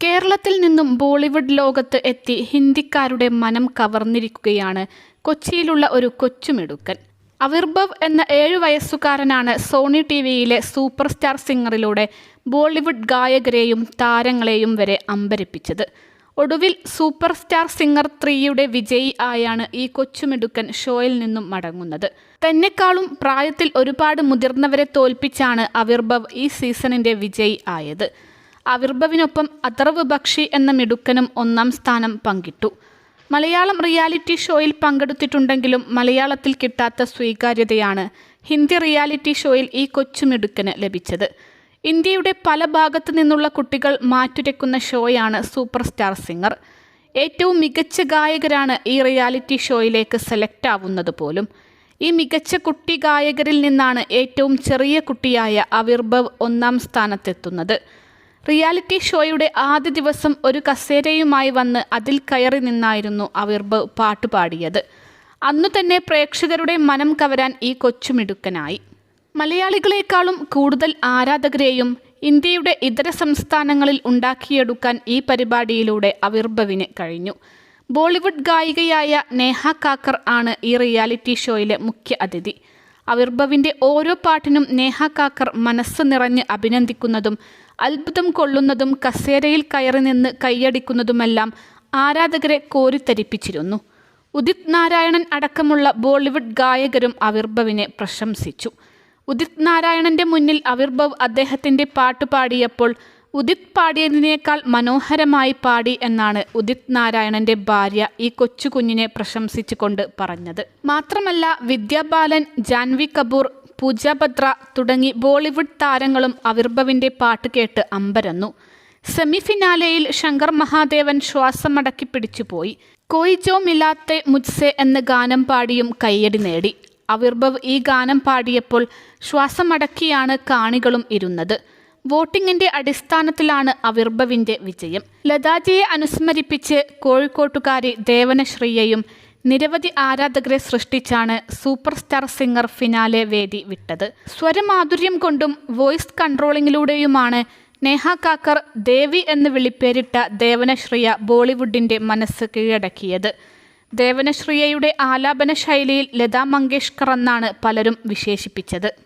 കേരളത്തിൽ നിന്നും ബോളിവുഡ് ലോകത്ത് എത്തി ഹിന്ദിക്കാരുടെ മനം കവർന്നിരിക്കുകയാണ് കൊച്ചിയിലുള്ള ഒരു കൊച്ചുമിടുക്കൻ. അവിർഭവ് എന്ന ഏഴു വയസ്സുകാരനാണ് സോണി ടി വിയിലെ സൂപ്പർ സ്റ്റാർ സിംഗറിലൂടെ ബോളിവുഡ് ഗായകരെയും താരങ്ങളെയും വരെ അമ്പരിപ്പിച്ചത്. ഒടുവിൽ സൂപ്പർ സ്റ്റാർ സിംഗർ ത്രീയുടെ വിജയി ആയാണ് ഈ കൊച്ചുമിടുക്കൻ ഷോയിൽ നിന്നും മടങ്ങുന്നത്. തന്നെക്കാളും പ്രായത്തിൽ ഒരുപാട് മുതിർന്നവരെ തോൽപ്പിച്ചാണ് അവിർഭവ് ഈ സീസണിന്റെ വിജയി ആയത്. അവിർഭവിനൊപ്പം അഥർവ് ബക്ഷി എന്ന മിടുക്കനും ഒന്നാം സ്ഥാനം പങ്കിട്ടു. മലയാളം റിയാലിറ്റി ഷോയിൽ പങ്കെടുത്തിട്ടുണ്ടെങ്കിലും മലയാളത്തിൽ കിട്ടാത്ത സ്വീകാര്യതയാണ് ഹിന്ദി റിയാലിറ്റി ഷോയിൽ ഈ കൊച്ചുമിടുക്കന് ലഭിച്ചത്. ഇന്ത്യയുടെ പല ഭാഗത്തു നിന്നുള്ള കുട്ടികൾ മാറ്റുരയ്ക്കുന്ന ഷോയാണ് സൂപ്പർ സ്റ്റാർ സിംഗർ. ഏറ്റവും മികച്ച ഗായകരാണ് ഈ റിയാലിറ്റി ഷോയിലേക്ക് സെലക്ട് ആവുന്നത് പോലും. ഈ മികച്ച കുട്ടി ഗായകരിൽ നിന്നാണ് ഏറ്റവും ചെറിയ കുട്ടിയായ അവിർഭവ് ഒന്നാം സ്ഥാനത്തെത്തുന്നത്. റിയാലിറ്റി ഷോയുടെ ആദ്യ ദിവസം ഒരു കസേരയുമായി വന്ന് അതിൽ കയറി നിന്നായിരുന്നു അവിർബ് പാട്ട് പാടിയത്. അന്നു തന്നെ പ്രേക്ഷകരുടെ മനം കവരാൻ ഈ കൊച്ചുമിടുക്കനായി മലയാളികളെക്കാളും കൂടുതൽ ആരാധകരെയും ഇന്ത്യയുടെ ഇതര സംസ്ഥാനങ്ങളിൽ ഉണ്ടാക്കിയെടുക്കാൻ ഈ പരിപാടിയിലൂടെ അവിർഭവിന് കഴിഞ്ഞു. ബോളിവുഡ് ഗായികയായ നേഹ കാക്കർ ആണ് ഈ റിയാലിറ്റി ഷോയിലെ മുഖ്യ അതിഥി. അവിർഭവിന്റെ ഓരോ പാട്ടിനും നേഹ കാക്കർ മനസ്സ് നിറഞ്ഞ് അഭിനന്ദിക്കുന്നതും അത്ഭുതം കൊള്ളുന്നതും കസേരയിൽ കയറി നിന്ന് കൈയടിക്കുന്നതുമെല്ലാം ആരാധകരെ കോരിത്തരിപ്പിച്ചിരുന്നു. ഉദിത് നാരായണൻ അടക്കമുള്ള ബോളിവുഡ് ഗായകരും അവിർഭവിനെ പ്രശംസിച്ചു. ഉദിത് നാരായണന്റെ മുന്നിൽ അവിർഭവ് അദ്ദേഹത്തിന്റെ പാട്ട് പാടിയപ്പോൾ ഉദിത് പാടിയതിനേക്കാൾ മനോഹരമായി പാടി എന്നാണ് ഉദിത് നാരായണന്റെ ഭാര്യ ഈ കൊച്ചു കുഞ്ഞിനെ പ്രശംസിച്ചുകൊണ്ട് പറഞ്ഞത്. മാത്രമല്ല വിദ്യാബാലൻ ജാൻവി കപൂർ പൂജ ബത്ര തുടങ്ങി ബോളിവുഡ് താരങ്ങളും അവിർഭവിന്റെ പാട്ട് കേട്ട് അമ്പരന്നു. സെമിഫിനാലയിൽ ശങ്കർ മഹാദേവൻ ശ്വാസമടക്കി പിടിച്ചുപോയി. കോയ് ജോ മിലാത്തെ മുജ്സെ എന്ന ഗാനം പാടിയും കയ്യടി നേടി. അവിർഭവ് ഈ ഗാനം പാടിയപ്പോൾ ശ്വാസമടക്കിയാണ് കാണികളും ഇരുന്നത്. വോട്ടിംഗിന്റെ അടിസ്ഥാനത്തിലാണ് അവിർഭവിന്റെ വിജയം. ലതാജിയെ അനുസ്മരിപ്പിച്ച് കോഴിക്കോട്ടുകാരി ദേവനശ്രീയയും നിരവധി ആരാധകരെ സൃഷ്ടിച്ചാണ് സൂപ്പർ സ്റ്റാർ സിംഗർ ഫിനാലെ വേദി വിട്ടത്. സ്വരമാധുര്യം കൊണ്ടും വോയിസ് കൺട്രോളിങ്ങിലൂടെയുമാണ് നേഹ കാക്കർ ദേവി എന്ന് വിളിപ്പേരിട്ട ദേവനശ്രീയ ബോളിവുഡിന്റെ മനസ്സ് കീഴടക്കിയത്. ദേവനശ്രീയയുടെ ആലാപന ശൈലിയിൽ ലതാ മങ്കേഷ്കർ എന്നാണ് പലരും വിശേഷിപ്പിച്ചത്.